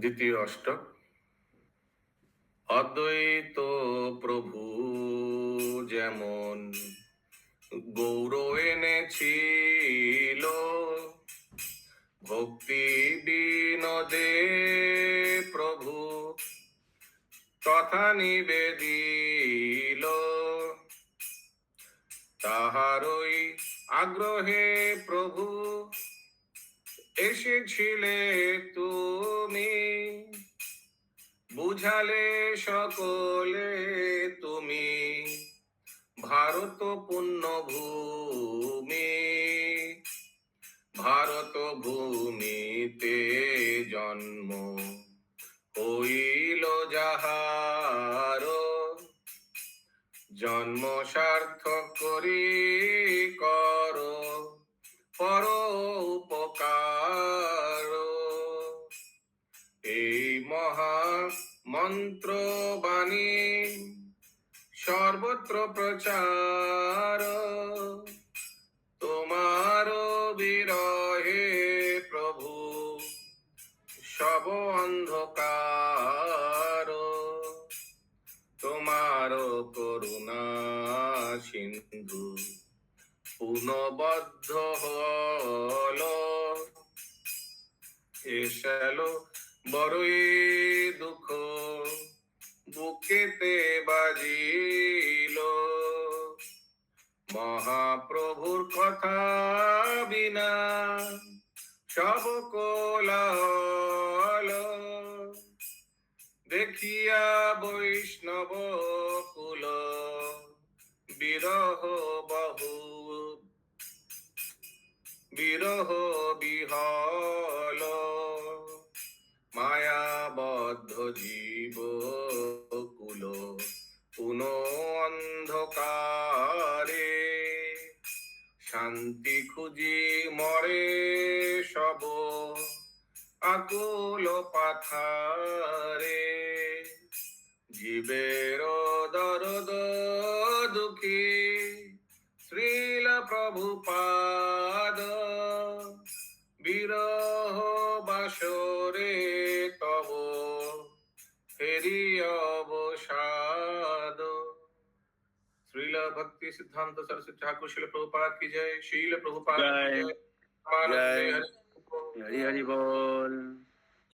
দ্বিতীয় অষ্টক অদ্বৈত প্রভু যেমন গৌর এনেছিল, ভক্তি বিনোদে প্রভু তথা নিবেদিল। তাহারই আগ্রহে প্রভু এসেছিলে তুমি, বুঝালে সকলে তুমি, ভারত পুণ্য ভূমি ভারত ভূমিতে জন্ম হইল যাহার। জন্ম সার্থক করি কর মন্ত্র বাণী সর্বত্র প্রচার। তোমার বিরহে প্রভু, সব অন্ধকার। তোমার করুণা সিন্ধু পুনবদ্ধ হল। এসালো বড়ই দুঃখ বুকেতে বাজিল। মহাপ্রভুর কথা বিনা সব কোলাহল। দেখিয়া বৈষ্ণব কুল বিরহ বহু। বিরহ বিহল জীব কুল, পুন অন্ধকারে। শান্তি খুঁজি মরে সব আকুল পাথারে। জীবের দরদ দুঃখী, শ্রীল প্রভুপাদ, বিরহ শ্রীল ভক্তি সিদ্ধান্ত সরস্বতী ঠাকুর শিল প্রভুপাদ কি জয় শিল প্রভুপাদ কি জয়। জয়। আমানন্দে